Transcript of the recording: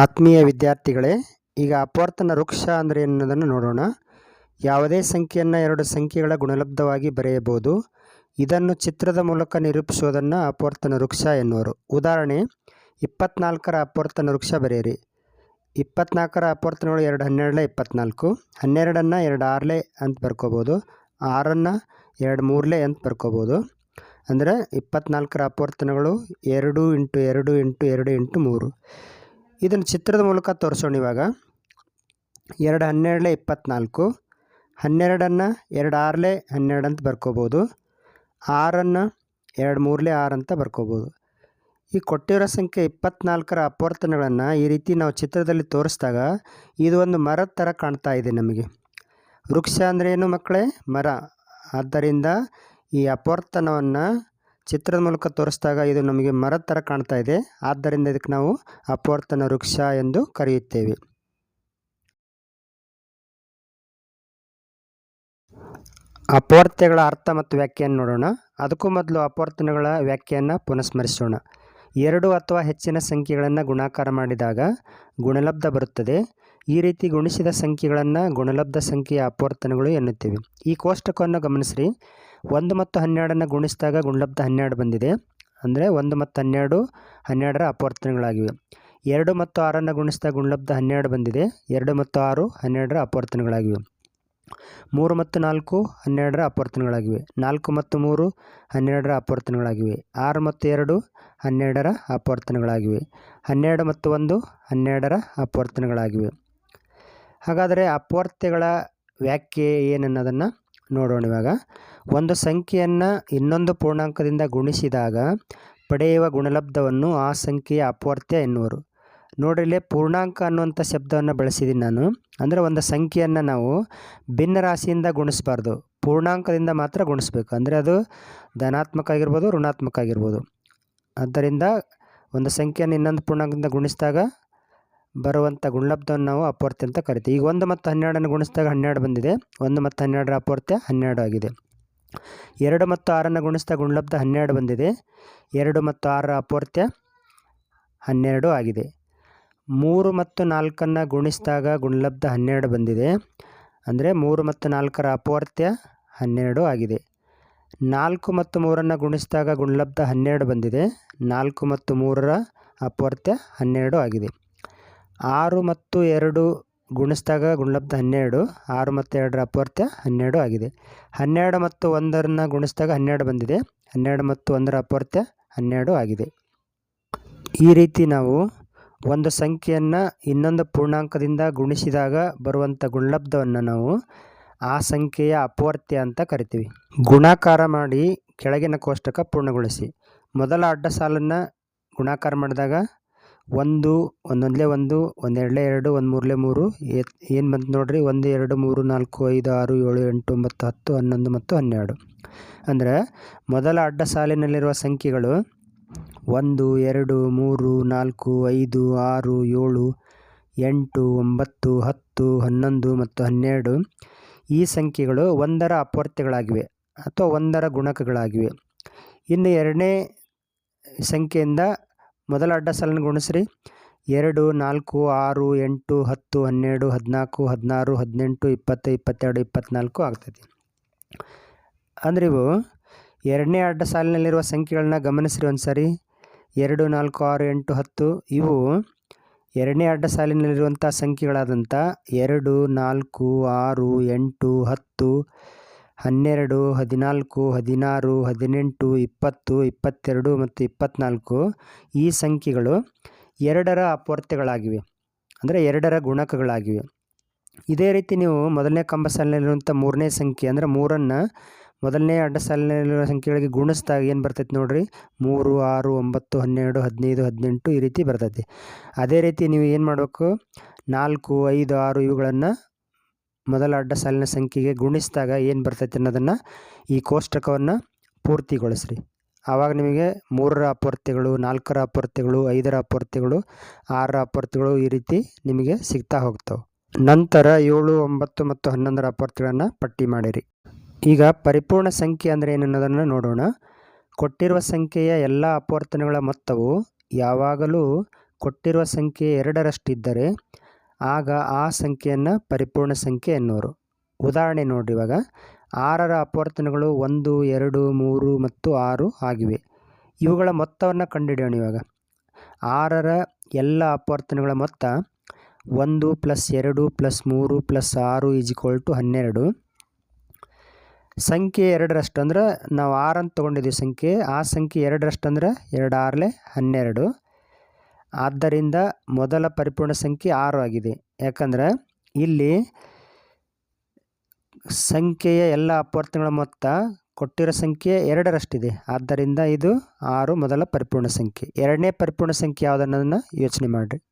ಆತ್ಮೀಯ ವಿದ್ಯಾರ್ಥಿಗಳೇ, ಈಗ ಅಪವರ್ತನ ವೃಕ್ಷ ಅಂದರೆ ಎನ್ನುವುದನ್ನು ನೋಡೋಣ. ಯಾವುದೇ ಸಂಖ್ಯೆಯನ್ನು ಎರಡು ಸಂಖ್ಯೆಗಳ ಗುಣಲಬ್ಧವಾಗಿ ಬರೆಯಬಹುದು. ಇದನ್ನು ಚಿತ್ರದ ಮೂಲಕ ನಿರೂಪಿಸುವುದನ್ನು ಅಪವರ್ತನ ವೃಕ್ಷ ಎನ್ನುವರು. ಉದಾಹರಣೆ, ಇಪ್ಪತ್ನಾಲ್ಕರ ಅಪವರ್ತನ ವೃಕ್ಷ ಬರೆಯಿರಿ. ಇಪ್ಪತ್ನಾಲ್ಕರ ಅಪವರ್ತನಗಳು ಎರಡು ಹನ್ನೆರಡಲೇ ಇಪ್ಪತ್ನಾಲ್ಕು, ಹನ್ನೆರಡನ್ನು ಎರಡು ಆರಲೆ ಅಂತ ಬರ್ಕೋಬೋದು. ಆರನ್ನು ಎರಡು ಮೂರಲೆ ಅಂತ ಬರ್ಕೋಬೋದು. ಅಂದರೆ ಇಪ್ಪತ್ನಾಲ್ಕರ ಅಪವರ್ತನಗಳು ಎರಡು ಇಂಟು ಎರಡು ಇಂಟು ಎರಡು ಇಂಟು ಮೂರು. ಇದನ್ನು ಚಿತ್ರದ ಮೂಲಕ ತೋರಿಸೋಣ ಇವಾಗ. ಎರಡು ಹನ್ನೆರಡಲೆ ಇಪ್ಪತ್ತ್ನಾಲ್ಕು ಹನ್ನೆರಡನ್ನು ಎರಡು ಆರಲೆ ಹನ್ನೆರಡು ಅಂತ ಬರ್ಕೋಬೋದು. ಆರನ್ನು ಎರಡು ಮೂರಲೆ ಆರು ಅಂತ ಬರ್ಕೋಬೋದು. ಈ ಕೊಟ್ಟಿರೋ ಸಂಖ್ಯೆ ಇಪ್ಪತ್ನಾಲ್ಕರ ಅಪವರ್ತನಗಳನ್ನು ಈ ರೀತಿ ನಾವು ಚಿತ್ರದಲ್ಲಿ ತೋರಿಸಿದಾಗ ಇದು ಒಂದು ಮರದ ಥರ ಕಾಣ್ತಾ ಇದೆ ನಮಗೆ. ವೃಕ್ಷ ಅಂದರೆ ಏನು ಮಕ್ಕಳೇ? ಮರ. ಆದ್ದರಿಂದ ಈ ಅಪವರ್ತನವನ್ನು ಚಿತ್ರದ ಮೂಲಕ ತೋರಿಸಿದಾಗ ಇದು ನಮಗೆ ಮರದ ಥರ ಕಾಣ್ತಾ ಇದೆ. ಆದ್ದರಿಂದ ಇದಕ್ಕೆ ನಾವು ಅಪವರ್ತನ ವೃಕ್ಷ ಎಂದು ಕರೆಯುತ್ತೇವೆ. ಅಪವರ್ತ್ಯಗಳ ಅರ್ಥ ಮತ್ತು ವ್ಯಾಖ್ಯೆಯನ್ನು ನೋಡೋಣ. ಅದಕ್ಕೂ ಮೊದಲು ಅಪವರ್ತನಗಳ ವ್ಯಾಖ್ಯೆಯನ್ನು ಪುನಸ್ಮರಿಸೋಣ. ಎರಡು ಅಥವಾ ಹೆಚ್ಚಿನ ಸಂಖ್ಯೆಗಳನ್ನು ಗುಣಾಕಾರ ಮಾಡಿದಾಗ ಗುಣಲಬ್ಧ ಬರುತ್ತದೆ. ಈ ರೀತಿ ಗುಣಿಸಿದ ಸಂಖ್ಯೆಗಳನ್ನು ಗುಣಲಬ್ಧ ಸಂಖ್ಯೆಯ ಅಪವರ್ತನಗಳು ಎನ್ನುತ್ತೇವೆ. ಈ ಕೋಷ್ಟಕವನ್ನು ಗಮನಿಸಿರಿ. ಒಂದು ಮತ್ತು ಹನ್ನೆರಡನ್ನು ಗುಣಿಸಿದಾಗ ಗುಣಲಬ್ಧ ಹನ್ನೆರಡು ಬಂದಿದೆ. ಅಂದರೆ ಒಂದು ಮತ್ತು ಹನ್ನೆರಡು, ಹನ್ನೆರಡರ ಅಪವರ್ತನಗಳಾಗಿವೆ. ಎರಡು ಮತ್ತು ಆರನ್ನು ಗುಣಿಸಿದಾಗ ಗುಣಲಬ್ಧ ಹನ್ನೆರಡು ಬಂದಿದೆ. ಎರಡು ಮತ್ತು ಆರು, ಹನ್ನೆರಡರ ಅಪವರ್ತನಗಳಾಗಿವೆ. ಮೂರು ಮತ್ತು ನಾಲ್ಕು, ಹನ್ನೆರಡರ ಅಪವರ್ತನಗಳಾಗಿವೆ. ನಾಲ್ಕು ಮತ್ತು ಮೂರು, ಹನ್ನೆರಡರ ಅಪವರ್ತನಗಳಾಗಿವೆ. ಆರು ಮತ್ತು ಎರಡು, ಹನ್ನೆರಡರ ಅಪವರ್ತನಗಳಾಗಿವೆ. ಹನ್ನೆರಡು ಮತ್ತು ಒಂದು, ಹನ್ನೆರಡರ ಅಪವರ್ತನಗಳಾಗಿವೆ. ಹಾಗಾದರೆ ಅಪವರ್ತ್ಯಗಳ ವ್ಯಾಖ್ಯೆ ಏನನ್ನೋದನ್ನು ನೋಡೋಣ ಇವಾಗ. ಒಂದು ಸಂಖ್ಯೆಯನ್ನು ಇನ್ನೊಂದು ಪೂರ್ಣಾಂಕದಿಂದ ಗುಣಿಸಿದಾಗ ಪಡೆಯುವ ಗುಣಲಬ್ಧವನ್ನು ಆ ಸಂಖ್ಯೆಯ ಅಪವರ್ತ್ಯ ಎನ್ನುವರು. ನೋಡ್ರಿಲ್ಲಿ ಪೂರ್ಣಾಂಕ ಅನ್ನುವಂಥ ಶಬ್ದವನ್ನು ಬಳಸಿದ್ದೀನಿ ನಾನು. ಅಂದರೆ ಒಂದು ಸಂಖ್ಯೆಯನ್ನು ನಾವು ಭಿನ್ನ ರಾಶಿಯಿಂದ ಗುಣಿಸಬಾರ್ದು. ಪೂರ್ಣಾಂಕದಿಂದ ಮಾತ್ರ ಗುಣಿಸ್ಬೇಕು. ಅಂದರೆ ಅದು ಧನಾತ್ಮಕ ಆಗಿರ್ಬೋದು, ಋಣಾತ್ಮಕ ಆಗಿರ್ಬೋದು. ಆದ್ದರಿಂದ ಒಂದು ಸಂಖ್ಯೆಯನ್ನು ಇನ್ನೊಂದು ಪೂರ್ಣಾಂಕದಿಂದ ಗುಣಿಸಿದಾಗ ಬರುವಂಥ ಗುಣಲಬ್ಧವನ್ನು ನಾವು ಅಪವರ್ತ್ಯ ಅಂತ ಕರಿತೀವಿ. ಈಗ ಒಂದು ಮತ್ತು ಹನ್ನೆರಡನ್ನು ಗುಣಿಸಿದಾಗ ಹನ್ನೆರಡು ಬಂದಿದೆ. ಒಂದು ಮತ್ತು ಹನ್ನೆರಡರ ಅಪವರ್ತ್ಯ ಹನ್ನೆರಡು ಆಗಿದೆ. ಎರಡು ಮತ್ತು ಆರನ್ನು ಗುಣಿಸಿದಾಗ ಗುಣಲಬ್ಧ ಹನ್ನೆರಡು ಬಂದಿದೆ. ಎರಡು ಮತ್ತು ಆರರ ಅಪವರ್ತ್ಯ ಹನ್ನೆರಡು ಆಗಿದೆ. ಮೂರು ಮತ್ತು ನಾಲ್ಕನ್ನು ಗುಣಿಸಿದಾಗ ಗುಣಲಬ್ಧ ಹನ್ನೆರಡು ಬಂದಿದೆ. ಅಂದರೆ ಮೂರು ಮತ್ತು ನಾಲ್ಕರ ಅಪವರ್ತ್ಯ ಹನ್ನೆರಡು ಆಗಿದೆ. ನಾಲ್ಕು ಮತ್ತು ಮೂರನ್ನು ಗುಣಿಸಿದಾಗ ಗುಣಲಬ್ಧ ಹನ್ನೆರಡು ಬಂದಿದೆ. ನಾಲ್ಕು ಮತ್ತು ಮೂರರ ಅಪವರ್ತ್ಯ ಹನ್ನೆರಡು ಆಗಿದೆ. ಆರು ಮತ್ತು ಎರಡು ಗುಣಿಸಿದಾಗ ಗುಣಲಬ್ಧ ಹನ್ನೆರಡು, ಆರು ಮತ್ತು ಎರಡರ ಅಪವರ್ತ್ಯ ಹನ್ನೆರಡು ಆಗಿದೆ. ಹನ್ನೆರಡು ಮತ್ತು ಒಂದರನ್ನ ಗುಣಿಸಿದಾಗ ಹನ್ನೆರಡು ಬಂದಿದೆ. ಹನ್ನೆರಡು ಮತ್ತು ಒಂದರ ಅಪವರ್ತ್ಯ ಹನ್ನೆರಡು ಆಗಿದೆ. ಈ ರೀತಿ ನಾವು ಒಂದು ಸಂಖ್ಯೆಯನ್ನು ಇನ್ನೊಂದು ಪೂರ್ಣಾಂಕದಿಂದ ಗುಣಿಸಿದಾಗ ಬರುವಂಥ ಗುಣಲಬ್ಧವನ್ನು ನಾವು ಆ ಸಂಖ್ಯೆಯ ಅಪವರ್ತ್ಯ ಅಂತ ಕರಿತೀವಿ. ಗುಣಾಕಾರ ಮಾಡಿ ಕೆಳಗಿನ ಕೋಷ್ಟಕ ಪೂರ್ಣಗೊಳಿಸಿ. ಮೊದಲ ಅಡ್ಡ ಸಾಲನ್ನು ಗುಣಾಕಾರ ಮಾಡಿದಾಗ ಒಂದು, ಒಂದೊಂದಲೇ ಒಂದು, ಒಂದೆರಡಲೇ ಎರಡು ಒಂದು ಮೂರಲೇ ಮೂರು ಏನು ಬಂತು ನೋಡಿರಿ? ಒಂದು, ಎರಡು, ಮೂರು, ನಾಲ್ಕು, ಐದು, ಆರು, ಏಳು, ಎಂಟು, ಒಂಬತ್ತು, ಹತ್ತು, ಹನ್ನೊಂದು ಮತ್ತು ಹನ್ನೆರಡು. ಅಂದರೆ ಮೊದಲ ಅಡ್ಡ ಸಾಲಿನಲ್ಲಿರುವ ಸಂಖ್ಯೆಗಳು ಒಂದು, ಎರಡು, ಮೂರು, ನಾಲ್ಕು, ಐದು, ಆರು, ಏಳು, ಎಂಟು, ಒಂಬತ್ತು, ಹತ್ತು, ಹನ್ನೊಂದು ಮತ್ತು ಹನ್ನೆರಡು ಈ ಸಂಖ್ಯೆಗಳು ಒಂದರ ಅಪವರ್ತ್ಯಗಳಾಗಿವೆ ಅಥವಾ ಒಂದರ ಗುಣಕಗಳಾಗಿವೆ. ಇನ್ನು ಎರಡನೇ ಸಂಖ್ಯೆಯಿಂದ ಮೊದಲ ಅಡ್ಡ ಸಾಲನ್ನು ಗುಣಿಸ್ರಿ. ಎರಡು, ನಾಲ್ಕು, ಆರು, ಎಂಟು, ಹತ್ತು, ಹನ್ನೆರಡು, ಹದಿನಾಲ್ಕು, ಹದಿನಾರು, ಹದಿನೆಂಟು, ಇಪ್ಪತ್ತು, ಇಪ್ಪತ್ತೆರಡು ಇಪ್ಪತ್ತ್ನಾಲ್ಕು ಆಗ್ತೈತಿ. ಅಂದರೆ ಇವು ಎರಡನೇ ಅಡ್ಡ ಸಾಲಿನಲ್ಲಿರುವ ಸಂಖ್ಯೆಗಳನ್ನ ಗಮನಿಸ್ರಿ ಒಂದು ಸರಿ ಎರಡು, ನಾಲ್ಕು, ಆರು, ಎಂಟು, ಹತ್ತು ಇವು ಎರಡನೇ ಅಡ್ಡ ಸಾಲಿನಲ್ಲಿರುವಂಥ ಸಂಖ್ಯೆಗಳಾದಂಥ ಎರಡು, ನಾಲ್ಕು, ಆರು, ಎಂಟು, ಹತ್ತು ಹನ್ನೆರಡು, ಹದಿನಾಲ್ಕು, ಹದಿನಾರು, ಹದಿನೆಂಟು, ಇಪ್ಪತ್ತು, ಇಪ್ಪತ್ತೆರಡು ಮತ್ತು ಇಪ್ಪತ್ತ್ನಾಲ್ಕು ಈ ಸಂಖ್ಯೆಗಳು ಎರಡರ ಅಪವರ್ತ್ಯಗಳಾಗಿವೆ ಅಂದರೆ ಎರಡರ ಗುಣಕಗಳಾಗಿವೆ. ಇದೇ ರೀತಿ ನೀವು ಮೊದಲನೇ ಕಂಬ ಸಾಲಿನಲ್ಲಿರುವಂಥ ಮೂರನೇ ಸಂಖ್ಯೆ ಅಂದರೆ ಮೂರನ್ನು ಮೊದಲನೇ ಅಡ್ಡ ಸಾಲಿನಲ್ಲಿರುವ ಸಂಖ್ಯೆಗಳಿಗೆ ಗುಣಿಸಿದಾಗ ಏನು ಬರ್ತೈತೆ ನೋಡಿರಿ? ಮೂರು, ಆರು, ಒಂಬತ್ತು, ಹನ್ನೆರಡು, ಹದಿನೈದು, ಹದಿನೆಂಟು ಈ ರೀತಿ ಬರ್ತೈತಿ. ಅದೇ ರೀತಿ ನೀವು ಏನು ಮಾಡಬೇಕು? ನಾಲ್ಕು, ಐದು, ಆರು ಇವುಗಳನ್ನು ಮೊದಲ ಅಡ್ಡ ಸಾಲಿನ ಸಂಖ್ಯೆಗೆ ಗುಣಿಸಿದಾಗ ಏನು ಬರ್ತೈತೆ ಅನ್ನೋದನ್ನು ಈ ಕೋಷ್ಟಕವನ್ನು ಪೂರ್ತಿಗೊಳಿಸ್ರಿ. ಆವಾಗ ನಿಮಗೆ ಮೂರರ ಅಪವರ್ತ್ಯಗಳು ನಾಲ್ಕರ ಅಪವರ್ತ್ಯಗಳು ಐದರ ಅಪವರ್ತ್ಯಗಳು ಆರರ ಅಪವರ್ತ್ಯಗಳು ಈ ರೀತಿ ನಿಮಗೆ ಸಿಗ್ತಾ ಹೋಗ್ತವೆ. ನಂತರ ಏಳು, ಒಂಬತ್ತು ಮತ್ತು ಹನ್ನೊಂದರ ಅಪವರ್ತ್ಯಗಳನ್ನು ಪಟ್ಟಿ ಮಾಡಿರಿ. ಈಗ ಪರಿಪೂರ್ಣ ಸಂಖ್ಯೆ ಅಂದರೆ ಏನನ್ನೋದನ್ನು ನೋಡೋಣ. ಕೊಟ್ಟಿರುವ ಸಂಖ್ಯೆಯ ಎಲ್ಲ ಅಪವರ್ತನಗಳ ಮೊತ್ತವು ಯಾವಾಗಲೂ ಕೊಟ್ಟಿರುವ ಸಂಖ್ಯೆ ಎರಡರಷ್ಟಿದ್ದರೆ ಆಗ ಆ ಸಂಖ್ಯೆಯನ್ನು ಪರಿಪೂರ್ಣ ಸಂಖ್ಯೆ ಎನ್ನುವರು. ಉದಾಹರಣೆ ನೋಡ್ರಿ ಇವಾಗ. ಆರರ ಅಪವರ್ತನಗಳು ಒಂದು, ಎರಡು, ಮೂರು ಮತ್ತು ಆರು ಆಗಿವೆ. ಇವುಗಳ ಮೊತ್ತವನ್ನು ಕಂಡುಹಿಡಿಯೋಣ ಇವಾಗ. ಆರರ ಎಲ್ಲ ಅಪವರ್ತನಗಳ ಮೊತ್ತ ಒಂದು ಪ್ಲಸ್ ಎರಡು ಪ್ಲಸ್ ಮೂರು ಪ್ಲಸ್ ಆರು ಈಸ್ ಈಕ್ವಲ್ ಟು ಹನ್ನೆರಡು. ಸಂಖ್ಯೆ ಎರಡರಷ್ಟು ಅಂದ್ರೆ ನಾವು ಆರು ಅಂತ ತೊಗೊಂಡಿದ್ದೀವಿ ಸಂಖ್ಯೆ. ಆ ಸಂಖ್ಯೆ ಎರಡರಷ್ಟು ಅಂದ್ರೆ ಎರಡು ಆರಲೆ ಹನ್ನೆರಡು. ಆದ್ದರಿಂದ ಮೊದಲ ಪರಿಪೂರ್ಣ ಸಂಖ್ಯೆ ಆರು ಆಗಿದೆ. ಯಾಕಂದ್ರೆ ಇಲ್ಲಿ ಸಂಖ್ಯೆಯ ಎಲ್ಲ ಅಪವರ್ತನಗಳ ಮೊತ್ತ ಕೊಟ್ಟಿರೋ ಸಂಖ್ಯೆ ಎರಡರಷ್ಟಿದೆ. ಆದ್ದರಿಂದ ಇದು ಆರು ಮೊದಲ ಪರಿಪೂರ್ಣ ಸಂಖ್ಯೆ. ಎರಡನೇ ಪರಿಪೂರ್ಣ ಸಂಖ್ಯೆ ಯಾವುದನ್ನೋದನ್ನು ಯೋಚನೆ ಮಾಡಿರಿ.